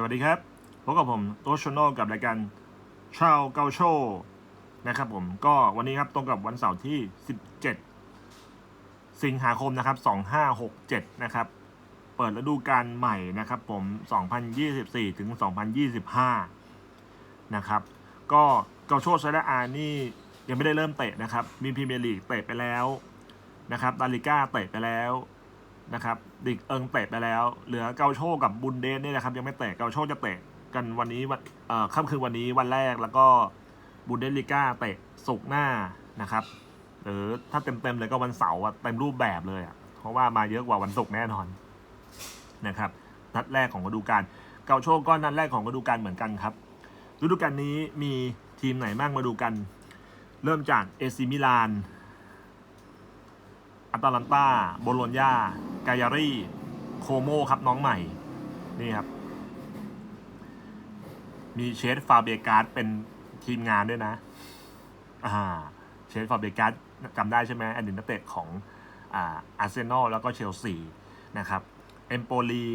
สวัสดีครับ พบกับผมโตชโนกับรายการชาวเกาโชนะครับผมก็วันนี้ครับตรงกับวันเสาร์ที่ 17 สิงหาคมนะครับ 2567 นะครับ เปิดฤดูกาลใหม่นะครับผม 2024 ถึง 2025 นะครับ ก็เกาโชซาดาอานี่ยังไม่ได้เริ่มเตะนะครับ มีพรีเมียร์ลีกเตะไปแล้วนะครับลาลิก้าเตะไปแล้ว นะครับดิกเอิงเตะไปแล้ว เหลือเกาโชกับบุนเดสเนี่ยนะครับยังไม่เตะเกาโชจะเตะกันวันนี้วันค่ำคืนวันนี้วันแรกแล้วก็บุนเดสลิก้าเตะสุกร์หน้านะครับหรือถ้าเต็มๆเลยก็วันเสาร์เต็มรูปแบบเลยอะเพราะว่ามาเยอะกว่าวันศุกร์แน่นอนนะครับนัดแรกของฤดูกาลเกาโชก็นัดแรกของฤดูกาลเหมือนกันครับฤดูกาลนี้มีทีมไหนบ้างมาดูกัน เริ่มจากเอซิมิลาน ตแลนตาโบโลญญากายารีโคโมครับน้องใหม่ นี่ครับ มีเชสฟาเบการ์ดเป็นทีมงานด้วยนะ อ่า เชสฟาเบการ์ดจำได้ใช่ไหมอดีตนักเตะของอ่าอาร์เซนอลแล้วก็เชลซีนะครับ เอมโปลี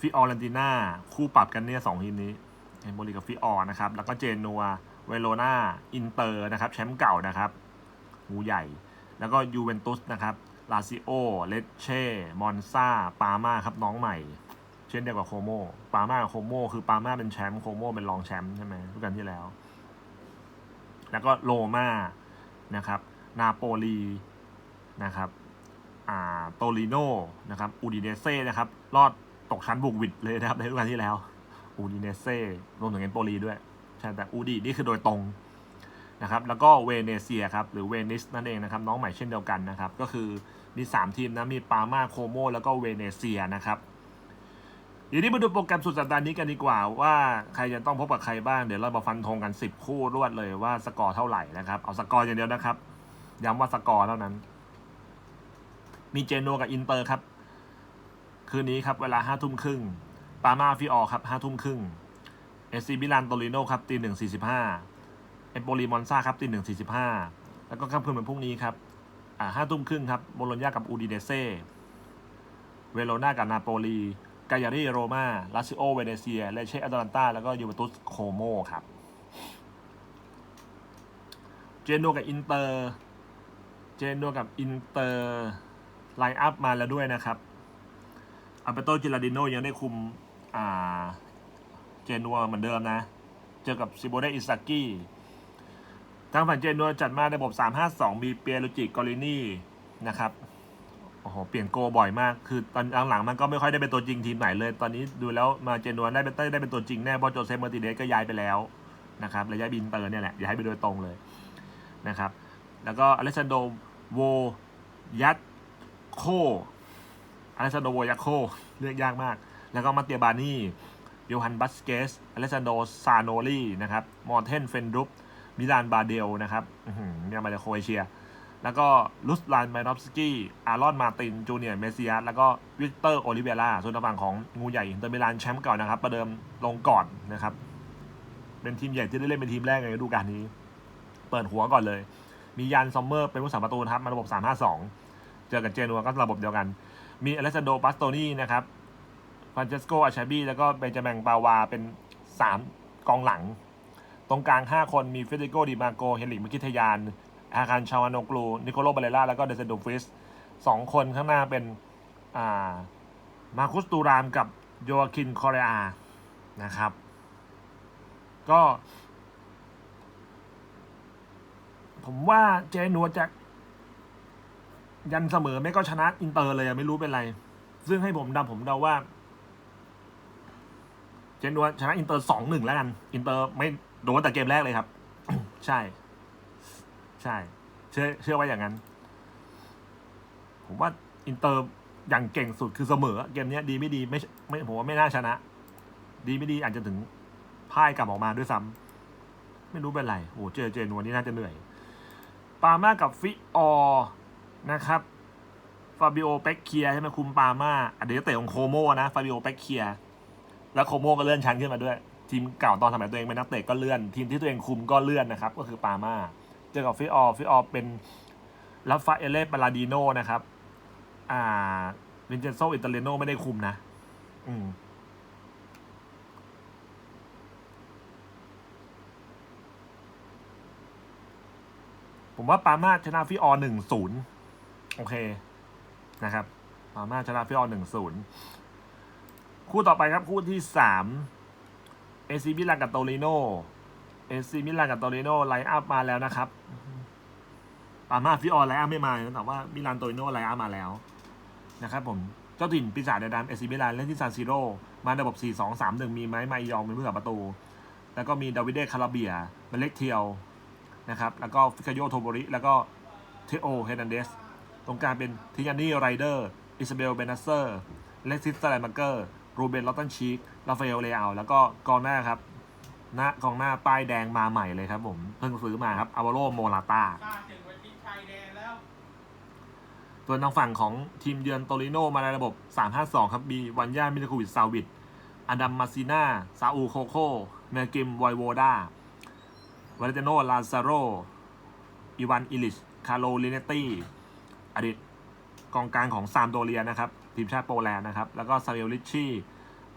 ฟิออรันติน่าคู่ปรับกันเนี่ยสองทีมนี้ เอมโปลีกับฟิออนะครับ แล้วก็เจนัวเวโรนาอินเตอร์นะครับ แชมป์เก่านะครับหูใหญ่ แล้วก็ยูเวนตุสนะครับลาซิโอเลเช่มอนซาปาม่าครับน้องใหม่ เช่นเดียวกับโคโมปาม่ากับโคโมคือปาม่าเป็นแชมป์โคโมเป็นรองแชมป์ใช่ไหมทุกกันที่แล้ว แล้วก็โรมานะครับนาโปลีนะครับอ่าโตลิโนนะครับอูดิเนเซ่นะครับรอดตกชั้นบุกวิดเลยนะครับในฤดูกาลที่แล้วอูดิเนเซ่รวมถึงเอ็นโปลีด้วยใช่แต่อูดีนี่คือโดยตรง นะครับแล้วก็เวเนเซียครับหรือเวนิสนั่นเองนะครับน้องใหม่เช่นเดียวกันนะครับก็คือมี 3 ทีมนะมีปามาโคโมแล้วก็เวเนเซียนะครับเดี๋ยวนี้มาดูโปรแกรมสุดสัปดาห์นี้กันดีกว่าว่าใครจะต้องพบกับใครบ้างเดี๋ยวเรามาฟันธงกัน 10 คู่รวดเลยว่าสกอร์เท่าไหร่นะครับเอาสกอร์อย่างเดียวนะครับย้ำว่าสกอร์เท่านั้น มีเจโนกับอินเตอร์ครับ คืนนี้ครับเวลาห้าทุ่มครึ่งปามาฟิออครับห้าทุ่มครึ่งเอซีบิลันโตลิโนครับตีหนึ่งสี่สิบห้า เอมโปลีมอนซาครับตีหนึ่งสี่สิบห้าแล้วก็ค่ำคืนวันพรุ่งนี้ครับอ่าห้าทุ่มครึ่งครับโบโลญญากับอูดิเนเซ่เวโรนากับนาโปลีกายารีโรมาลาซิโอเวเนเซียเลเช่อัตแลนตาแล้วก็ยูเวนตุสโคโมครับเจโนกับอินเตอร์เจโนกับอินเตอร์ไลน์อัพมาแล้วด้วยนะครับอัลเบโตจิลาดิโนยังได้คุมอ่าเจนัวเหมือนเดิมนะ เจอกับซิโบเดอิซากิ ทางฝั่งเจนัวจัดมาในระบบ 352 มีเปียโรจิกอรินี่นะครับโอ้โหเปลี่ยนโกบ่อยมาก คือตอนหลังๆมันก็ไม่ค่อยได้เป็นตัวจริงทีมไหนเลย ตอนนี้ดูแล้วมาเจนัวได้เป็นได้เป็นตัวจริงแน่เพราะโจเซฟเมอร์ติเดสก็ย้ายไปแล้วนะครับระยะบินเตอร์เนี่ยแหละย้ายไปโดยตรงเลยนะครับ แล้วก็อเลซานโดโวยัตโคอเลซานโดโวยัตโคเรียกยากมาก แล้วก็มาเตียบานี่โยฮันบัสเกสอเลซานโดซาโนลีนะครับมอร์เทนเฟนดรุป มิลานบาเดลนะครับเนี่ยมาจากโครเอเชีย แล้วก็ลุสลานไมนอฟสกี้อารอนมาตินจูเนียร์เมเซียสแล้วก็วิกเตอร์โอลิเวล่าส่วนทางฝั่งของงูใหญ่อินเตอร์มิลานแชมป์เก่านะครับ ประเดิมลงก่อนนะครับ เป็นทีมใหญ่ที่ได้เล่นเป็นทีมแรกในฤดูกาลนี้ เปิดหัวก่อนเลย มียันซอมเมอร์เป็นผู้สาประตูนะครับมาระบบ 352 เจอกับเจนัวก็ระบบเดียวกัน มีอเลสโดปัสโตนีนะครับฟรานเชสโกอาชาบีแล้วก็เบนจามินปาวาเป็น 3 กองหลัง ตรงกลาง 5 คนมีเฟเดริโกดิมาโก เฮลิกมิคิทยานอาคารชาวานโกลู นิโคโลบาเลล่า แล้วก็เดซนโดฟิสสองคนข้างหน้าเป็นอ่ามาคุสตูรามกับโยอาคินคอเรอา นะครับ ก็ ผมว่าเจนัวจะ ยันเสมอไม่ก็ชนะอินเตอร์เลยไม่รู้เป็นไร ซึ่งให้ผมเดาผมเดาว่า เจนัวชนะอินเตอร์สองหนึ่งแล้วกัน อินเตอร์ไม่ โดนแต่เกมแรกเลยครับ ใช่ ใช่ เชื่อเชื่อว่าอย่างนั้น ผมว่าอินเตอร์อย่างเก่งสุดคือเสมอ เกมนี้ดีไม่ดีไม่ไม่ผมว่าไม่น่าชนะ ดีไม่ดีอาจจะถึงพ่ายกลับออกมาด้วยซ้ำไม่รู้เป็นไรโอ้เจอเจนัวนี่น่าจะเหนื่อย ปาม่ากับฟิออนะครับฟาบิโอเป็กเคียใช่ไหมคุมปามาอะเดี๋ยวเตะของโคโมนะฟาบิโอเป็กเคียแล้วโคโมก็เลื่อนชั้นขึ้นมาด้วย ทีมเก่าตอนสมัยตัวเองเป็นนักเตะก็เลื่อน ทีมที่ตัวเองคุมก็เลื่อนนะครับ ก็คือปามาเจอกับฟิออฟิออเป็นลาฟาเอเล่ปาลาดิโนนะครับ อ่าวินเจนโซอิตาเลโนไม่ได้คุมนะ อืมผมว่าปามาชนะฟิออหนึ่งศูนย์โอเคนะครับ ปามาชนะฟิออหนึ่งศูนย์คู่ต่อไปครับคู่ที่สาม เอซีมิลานกับโตริโนเอซีมิลานกับโตริโนไลน์อัพมาแล้วนะครับปามาฟิออไลน์อัพไม่มาแต่ว่ามิลานโตริโนไลน์อัพมาแล้วนะครับผมเจ้าถิ่นปีศาจแดนดำเอซีมิลานเล่นที่ซานซิโร่มาระบบ 4 2 3 1 มีไหมไมยองเป็นผู้สับประตู แล้วก็มีดาวิดเดคาราเบียเมเล็กเทียวนะครับ แล้วก็ฟิคาโยโทโบริ แล้วก็เทโอเฮนันเดส ตรงกลางเป็นทิยานี่ไรเดอร์ อิซาเบลเบนัสเซอร์ เล็กซิสแลนมาเกอร์ รูเบนลอตตันชีกราฟาเอลเลอาแล้วก็กองหน้าครับหน้ากองหน้าป้ายแดงมาใหม่เลยครับผม เพิ่งซื้อมาครับอาวาโรโมลาตากล้าถึงไปทิศชายแดนแล้วส่วนทางฝั่งของทีมเยือนโตริโนมาในระบบ 352 ครับมีวันย่ามิลคูวิชซาวิดอดัมมาซิน่าซาอูโคโคเมกิมไวโวดาวาเลเตโนลาซาโรอีวานอิลิช คาโลลิเนตตี้อดีตกองกลางของซามโดเรียนะครับ ทีมชาติโปแลนด์นะครับ แล้วก็ซาเวลลิชี่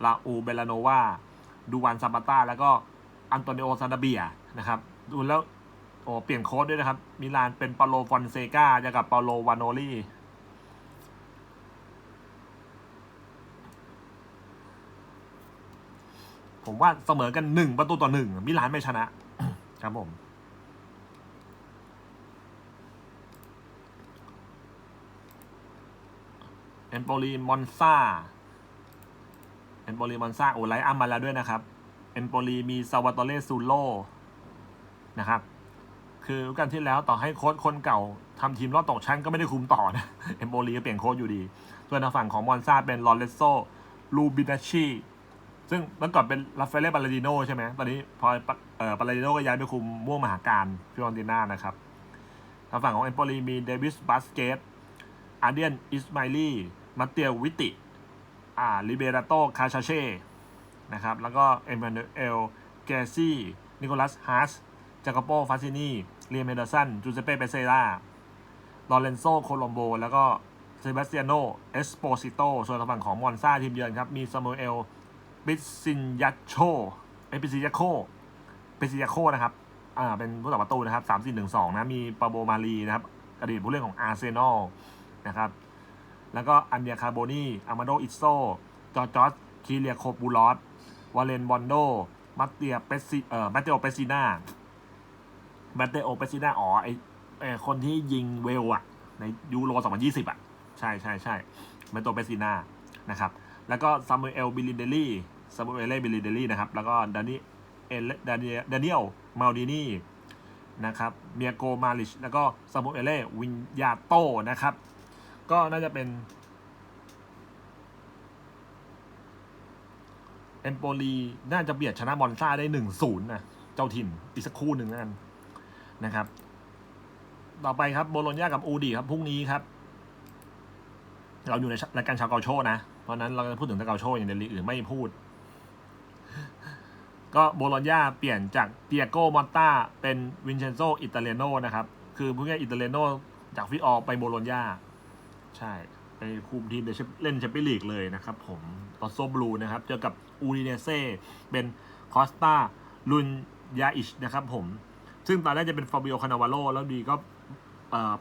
ลาอูเบลาโนวาดูวันซาปาต้าแล้วก็อันโตนิโอซานดาเบียนะครับดูแล้วโอ้เปลี่ยนโค้ดด้วยนะครับ มิลานเป็นปาโลฟอนเซกาจะกับปาโลวานโนลีผมว่าเสมอกันหนึ่งประตูต่อหนึ่งมิลานไม่ชนะครับผม เอ มโปลีมอนซาเอมโปลีมอนซาโอไลอัพมาแล้วด้วยนะครับ เอมโปลีมีซาวาโตเลซูโลนะครับ คือกันที่แล้วต่อให้โค้ชคนเก่าทำทีมรอบตกชั้นก็ไม่ได้คุมต่อนะ เอมโปลีก็เปลี่ยนโค้ชอยู่ดี ส่วนทางฝั่งของมอนซาเป็นลอเรโซลูบินาชีซึ่งเมื่อก่อนเป็นราเฟเอลบาลาดิโนใช่ไหมตอนนี้พอเอ่อบาลาดิโนก็ย้ายไปคุมม่วงมหาการฟิออนติน่านะครับทางฝั่งของเอมโปลีมีเดวิสบัสเกตอาเดียนอิสมาลี มาเตียววิติ อ่าลิเบราโตคาชาเช่นะครับ แล้วก็เอม a นเอลเกซี่ นิโคลัสฮาร์สจาโกโปฟาซินีเรียเมเดอร์สัน จูเซเป้เปเซล่าลอเรนโซ โคลอมโบ แล้วก็เซบาสเตียโน เอสโปซิโต ส่วนทางฝั่งของมอนซาทีมเยือนครับ มีซามูเอล ปิซินยัชโชเอปิซิยาโคเปซิยาโคนะครับ อ่า เป็นผู้ต่อประตูนะครับสามสี่หนึ่งสองนะ มีปาโบมารีนะครับ อดีตผู้เล่นของอาร์เซนอลนะครับ แล้วก็อันเดียคาโบนีอามาโดอิโซจอร์จอสคีเลียโคบูลอสวาเลนบอนโดมัตเตียเปซิเอ่อมัตเตโอเปซิน่ามัตเตโอเปซิน่าอ๋อไอไอคนที่ยิงเวลอะในยูโร 2020อะใช่ใช่ใช่มัตเตโอเปซิน่านะครับแล้วก็ซามูเอลบิลิเดลี่ซามูเอลบิลิเดลี่นะครับ แล้วก็ดานิเอลดานิดานิเอลมาลดินีนะครับเมียโกมาลิช แล้วก็ซามูเอลวินยาโตนะครับ ก็น่าจะเป็นเอมโปลีน่าจะเบียดชนะบอลซ่าได้หนึ่งศูนย์นะเจ้าถิ่นอีกสักครู่หนึ่งนั่นนะครับ ต่อไปครับโบโลญญากับอูดีครับพรุ่งนี้ครับ เราอยู่ในรายการชาวเกาโชนะ เพราะนั้นเราจะพูดถึงต่เกาโชอย่างเดยวลีอื่นไม่พูด ก็โบโลญญาเปลี่ยนจากเตียโกมอนต้าเป็นวินเชนโซอิตาเลโนนะครับ คือพูดง่ายอิตาเลโนจากฟิออไปโบโลญญา ใช่ไปคุมทีมเล่นแชมเปี้ยนลีกเลยนะครับผมตอโซบลูนะครับ เจอกับอูริเนเซ่เป็นคอสตาลุนยาอิชนะครับผม ซึ่งตอนแรกจะเป็นฟาบิโอคานาวาโลแล้วดีก็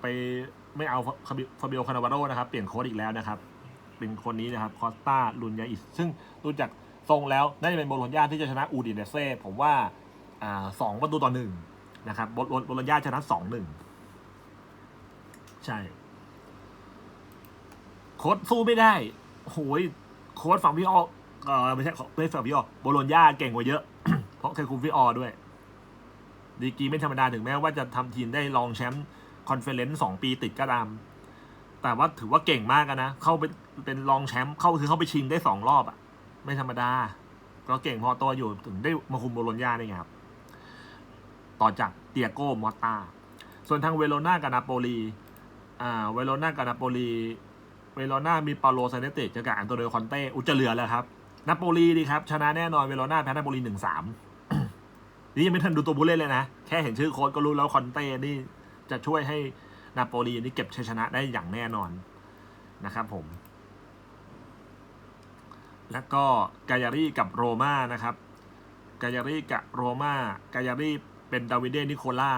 ไปไม่เอาฟาบิโอคานาวาโลนะครับ เปลี่ยนโค้ดอีกแล้วนะครับ เป็นคนนี้นะครับคอสตาลุนยาอิชซึ่งดูจากทรงแล้ว น่าจะเป็นโบโลญญาที่จะชนะอูดิเนเซ่ผมว่าสองประตูต่อหนึ่งนะครับบโบโลญญาชนะสองหนึ่งใช่ โค้ดสู้ไม่ได้โหยโค้ดฝั่งพี่ออเออไม่ใช่ไม่ใช่ฝั่งพี่ออโบโลญญาเก่งกว่าเยอะ เพราะเคยคุมพี่ออด้วย ดีกีไม่ธรรมดาถึงแม้ว่าจะทำทีมได้รองแชมป์คอนเฟอเรนซ์สองปีติดก็ตาม แต่ว่าถือว่าเก่งมากนะ เข้าเป็นเป็นรองแชมป์เข้าคือเข้าไปชิงได้สองรอบอะไม่ธรรมดา ก็เก่งพอตัวอยู่ถึงได้มาคุมโบโลญญาได้ไงครับ ต่อจากเตียโก้มอตตาส่วนทางเวโรนากับนาโปลีอ่าเวโรนากับนาโปลี เวโรนามีปาโลซานเนตเจอกับอันโตเนโอคอนเต้อุจจะเหลือแล้วครับนาโปลีดีครับ ชนะแน่นอนเวโรนาแพ้นาโปลีหนึ่งสามนี่ยังไม่ทันดูตัวผู้เล่นเลยนะ แค่เห็นชื่อโค้ชก็รู้แล้วคอนเต้นี่จะช่วยให้นาโปลีนี่เก็บชัยชนะได้อย่างแน่นอนนะครับผม แล้วก็กายารีกับโรม่านะครับกายารีกับโรม่ากายารีเป็นดาวิเดนิโคล่า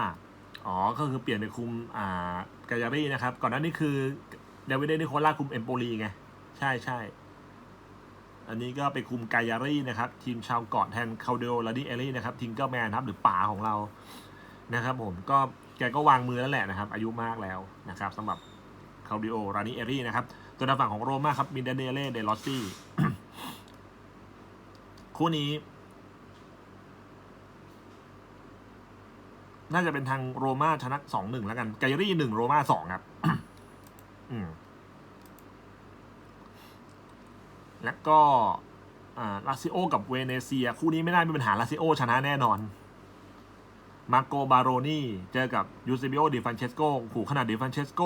อ๋อ ก็คือเปลี่ยนไปคุมอ่ากายารีนะครับ ก่อนหน้านี้คือ ดวิดเดนิโคล่าคุมเอมโปลีไง ใช่ใช่อันนี้ก็ไปคุมกายารี่นะครับ ทีมชาวเกาะแทนคาเดโอลาดิเอลี่นะครับทิงเกอร์แมนครับหรือป๋าของเรานะครับผมก็แกก็วางมือแล้วแหละนะครับ อายุมากแล้วนะครับสำหรับคาเดโอลาดิเอลี่นะครับตัวทางฝั่งของโรม่าครับมินเดเนเล่เดลอสซี่คู่นี้ น่าจะเป็นทางโรม่าชนะสองหนึ่งแล้วกันไกรี่หนึ่งโรม่าสองครับ แล้วก็ลาซิโอ กับเวเนเซีย คู่นี้ไม่น่ามีปัญหาลาซิโอ ชนะแน่นอน มาโกบารนี่เจอกับยูซิบิโอดิฟันเชสโกขู่ขนาดดิฟันเชสโก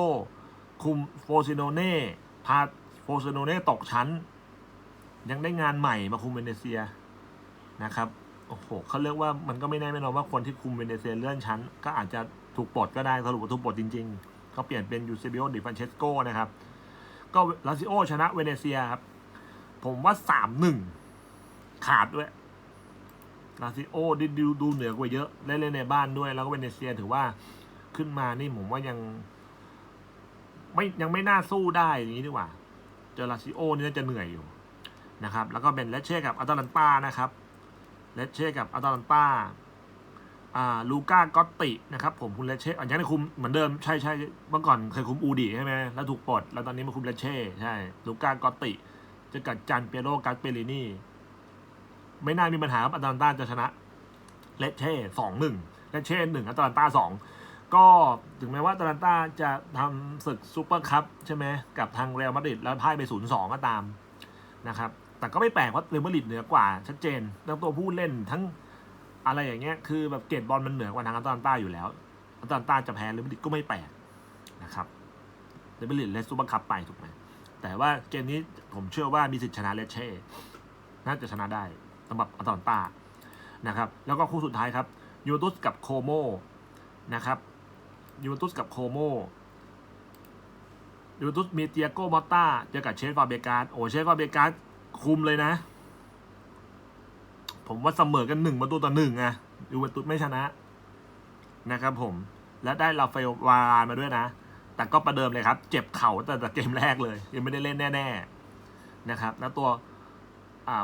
คุมโฟซิโนเน่พาโฟซิโนเน่ตกชั้น ยังได้งานใหม่มาคุมเวเนเซียนะครับโอ้โหเขาเรียกว่ามันก็ไม่แน่ไม่นอนว่าคนที่คุมเวเนเซียเลื่อนชั้น ก็อาจจะถูกปลดก็ได้สรุปว่าถูกปลดจริง ๆ เขาเปลี่ยนเป็นยูเซบิโอดิฟันเชสโกนะครับ ก็ลาซิโอชนะเวเนเซียครับ ผมว่าสามหนึ่งขาดด้วยลาซิโอดูดูดูเหนือกว่าเยอะเล่นเล่นในบ้านด้วย แล้วก็เวเนเซียถือว่าขึ้นมานี่ผมว่ายังไม่ยังไม่น่าสู้ได้อย่างนี้ดีกว่า เจอลาซิโอนี่น่าจะเหนื่อยอยู่นะครับ แล้วก็เป็นเลเช่กับอัตแลนตานะครับเลเช่กับอัตแลนตา ลูก้ากอตตินะครับผมคุณเลเช่อันนี้คุมเหมือนเดิมใช่ใช่เมื่อก่อนเคยคุมอูดีใช่ไหมแล้วถูกปลดแล้วตอนนี้มาคุมเลเช่ใช่ลูก้ากอตติ จะกับจันเปียโรกัสเปรินีไม่น่ามีปัญหาครับอัตแลนตาจะชนะเลเช่สองหนึ่งเลเช่หนึ่งอัตแลนตาสองก็ถึงแม้ว่าอัตแลนตาจะทำศึกซูเปอร์คัพใช่ไหมกับทางเรอัลมาดริดแล้วพ่ายไปศูนย์สองก็ตามนะครับแต่ก็ไม่แปลกว่าเรอัลมาดริดเหนือกว่าชัดเจนทั้งตัวผู้เล่นทั้ง อะไรอย่างเงี้ยคือแบบเกรดบอลมันเหนือกว่าทางอัตแลนต้าอยู่แล้วอัตแลนต้าจะแพ้เรอัลมาดริดก็ไม่แปลกนะครับเรอัลมาดริดเล่นซูเปอร์คัพไปถูกไหมแต่ว่าเกมนี้ผมเชื่อว่ามีสิทธิ์ชนะเลเช่น่าจะชนะได้สำหรับอัตแลนต้านะครับ แล้วก็คู่สุดท้ายครับยูเวนตุสกับโคโมนะครับยูเวนตุสกับโคโมยูเวนตุสมีเตียโกมอตตาเจอกับเชฟฟาเบการโอ้เชฟฟาเบการคุมเลยนะ ผมว่าเสมอกันหนึ่งประตูต่อหนึ่งอะยูเวนตุสไม่ชนะนะครับผม และได้ลาเฟลวารานมาด้วยนะ แต่ก็ประเดิมเลยครับ เจ็บเข่าตั้งแต่เกมแรกเลย ยังไม่ได้เล่นแน่ๆนะครับ แล้วตัว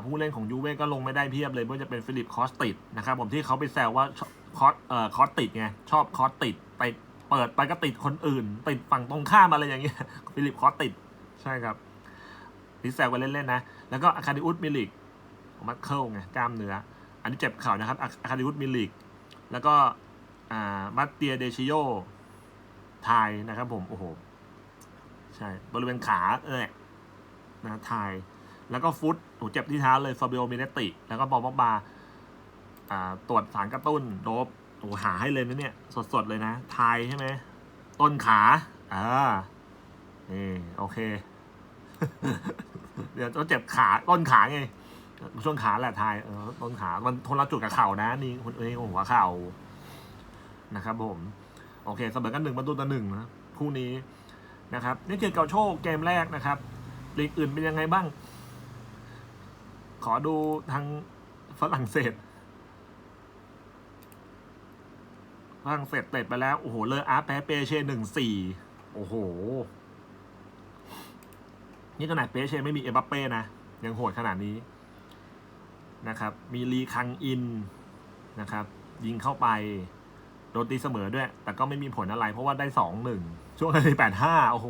ผู้เล่นของยูเว่ก็ลงไม่ได้เพียบเลยไม่ว่าจะเป็นฟิลิปคอสติดนะครับผมที่เขาไปแซวว่าคอสเอ่อคอสติดไงชอบคอสติดไปเปิดไปก็ติดคนอื่น ติดฝั่งตรงข้ามอะไรอย่างเงี้ยฟิลิปคอสติดใช่ครับที่แซวกันเล่นๆนะ แล้วก็อาคาดิอุสมิลิก มัดเคิลไงกล้ามเนื้อ อันนี้เจ็บเข่านะครับอาคาดิอุสมิลิก แล้วก็มัตเตียเดชิโยไทยนะครับผม โอ้โห ใช่ บริเวณขาเออนะไทย แล้วก็ฟุตโอ้เจ็บที่เท้าเลยฟาบิโอมิเนติ แล้วก็บอลบาอ่าตรวจสารกระตุ้นโดบโอ้หาให้เลยนะเนี่ย สดๆเลยนะ ไทยใช่ไหม ต้นขาอ่านี่โอเค เดี๋ยวต้องเจ็บขาต้นขาไง ช่วงขาแหละไทยเออต้นขามันทนละจุดกับเข่านะ นี่คนนี้หัวเข่านะครับ ผม โอเคเสมอกันหนึ่งประตูต่อหนึ่งนะคู่นี้นะครับ นี่คือเกาโชคเกมแรกนะครับลีกอื่นเป็นยังไงบ้าง ขอดูทางฝรั่งเศสฝรั่งเศสเตะไปแล้ว โอ้โห เลออาร์ตแพ้เปเช่หนึ่งสี่โอ้โห นี่ขนาดเปเช่ไม่มีเอ็มบัปเป้นะ ยังโหดขนาดนี้ นะครับมีลีคังอินนะครับยิงเข้าไปโดนตีเสมอด้วย แต่ก็ไม่มีผลอะไรเพราะว่าได้สองหนึ่งช่วงนาทีแปดห้าโอ้โห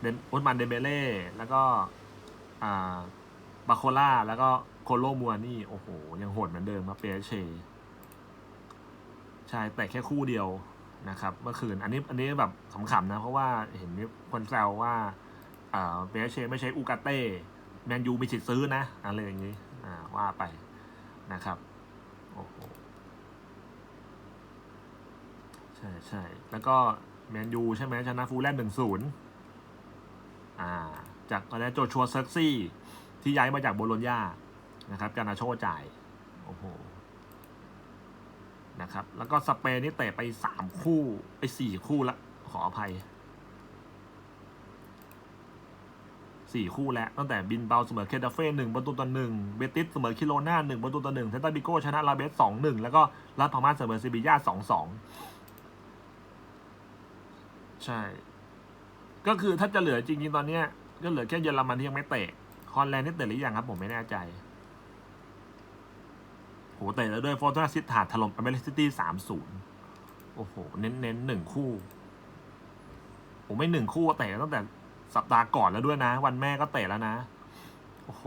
เดนอุสมันเดเบเล่แล้วก็อ่าบาโคล่าแล้วก็โคโลมัวนี่โอ้โห ยังโหดเหมือนเดิมมาเปเชใช่แต่แค่คู่เดียวนะครับ เมื่อคืนอันนี้อันนี้แบบขำๆนะ เพราะว่าเห็นมีคนแซวว่าอ่าเปเชไม่ใช่อูกาเต้ แมนยูมีสิทธิ์ซื้อนะอะไรอย่างนี้อ่าว่าไปนะครับโอ้โหใช่ใช่แล้วก็แมนยูใช่ไหมชนะฟูลแลนด์หนึ่งศูนย์อ่าจากตอนนี้โจชัวเซอร์ซี่ ที่ย้ายมาจากโบโลญญานะครับการนาโชจ่ายโอ้โหนะครับ แล้วก็สเปนนี่เตะไปสามคู่ไปสี่คู่ละขออภัย สี่คู่แล้ว ตั้งแต่บินเบาเสมอเคดาเฟ่หนึ่งประตูต่อหนึ่งเบติสเสมอคิโลนาหนึ่งประตูต่อหนึ่งเซนตาบิโกชนะลาเบสสองหนึ่งแล้วก็ลาพามาเสมอซิบิย่าสองสองใช่ ก็คือถ้าจะเหลือจริงๆตอนเนี้ยก็เหลือแค่เยอรมันที่ยังไม่เตะฮอลแลนด์นี่เตะหรือยังครับผมไม่แน่ใจโหเตะแล้วด้วยโฟร์ตูนาซิตถาถล่มอเมริซิตี้สามศูนย์โอ้โห เน้นเน้นๆหนึ่งคู่ ผมไม่หนึ่งคู่เตะตั้งแต่ สัปดาห์ก่อนแล้วด้วยนะ วันแม่ก็เตะแล้วนะ โอ้โห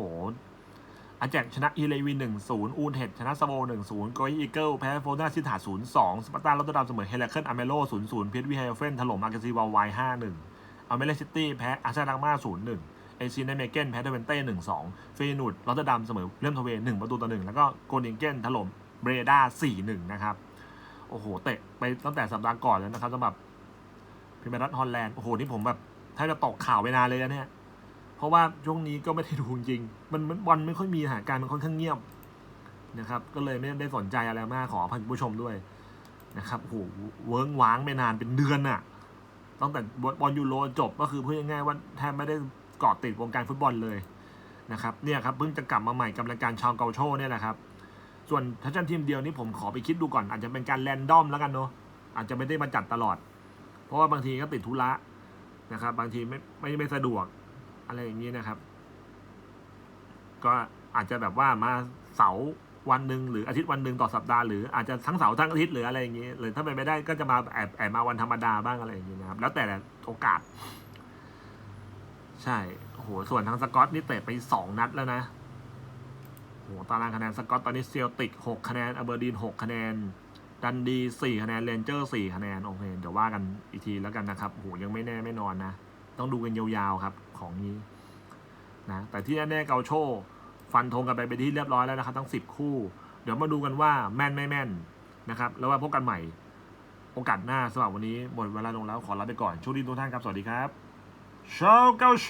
อาแจกชนะอีเลวีหนึ่งศูนย์อูนเทดชนะสโวหนึ่งศูนย์กอยอีเกิลแพ้โฟนาซิถาศูนย์สองสปาร์ตาลอตเตอร์ดัมเสมอเฮเลเคิลอเมโลศูนย์ศูนย์พีทวีไฮเฟนถล่มอาร์เกซีวาลไวห้าหนึ่งอเมริกซิตี้แพ้อาร์เซนอลมาศูนย์หนึ่งเอซีเนเมเกนแพ้เทเวนเต้หนึ่งสองเฟยนูดลอตเตอร์ดัมเสมอเริ่มทเวหนึ่งประตูต่อหนึ่งแล้วก็โกนิงเกนถล่มเบรดาสี่หนึ่งนะครับโอ้โหเตะไปตั้งแต่สัปดาห์ก่อนแล้วนะครับสำหรับพิมพ์รัฐฮอลแลนด์โอ้โหนี่ผมแบบ ถ้าจะตกข่าวไปนานเลยนะเนี่ย เพราะว่าช่วงนี้ก็ไม่ได้ดูจริง มันมันบอลไม่ค่อยมีสถานการณ์มันค่อนข้างเงียบนะครับ ก็เลยไม่ได้สนใจอะไรมากขออภัยคุณผู้ชมด้วยนะครับโหเวิ้งว้างไปนานเป็นเดือนน่ะตั้งแต่บอลยูโรจบก็คือพูดง่ายๆว่าแทบไม่ได้เกาะติดวงการฟุตบอลเลยนะครับเนี่ยครับเพิ่งจะกลับมาใหม่กับรายการชาวเกาโชเนี่ยแหละครับ ส่วนทัชชันทีมเดียวนี้ผมขอไปคิดดูก่อนอาจจะเป็นการแรนดอมแล้วกันเนาะอาจจะไม่ได้มาจัดตลอด เพราะว่าบางทีก็ติดธุระ นะครับ บางทีไม่ไม่ไม่สะดวกอะไรอย่างนี้นะครับ ก็อาจจะแบบว่ามาเสาร์วันหนึ่งหรืออาทิตย์วันหนึ่งต่อสัปดาห์หรืออาจจะทั้งเสาร์ทั้งอาทิตย์หรืออะไรอย่างนี้หรือถ้าเป็นไม่ได้ก็จะมาแอบแอบมาวันธรรมดาบ้างอะไรอย่างนี้นะครับ แล้วแต่โอกาส ใช่โหส่วนทางสกอตนี่เตะไปสองนัดแล้วนะโอ้โหตารางคะแนนสกอตตอนนี้เซลติกหกคะแนนอเบอร์ดีนหกคะแนน ดันดีสี่คะแนนเรนเจอร์สี่คะแนน โอเค เดี๋ยวว่ากันอีกทีแล้วกันนะครับโหยังไม่แน่ไม่นอนนะ ต้องดูกันยาวๆครับของนี้นะแต่ที่แน่ๆเกาโชฟันธงกันไปเป็นที่เรียบร้อยแล้วนะครับ ทั้งสิบคู่ เดี๋ยวมาดูกันว่าแม่นไม่แม่นนะครับ แล้วว่าพบกันใหม่ โอกาสหน้าสำหรับวันนี้หมดเวลาลงแล้วขอลาไปก่อนโชคดีทุกท่านครับ สวัสดีครับชาวเกาโช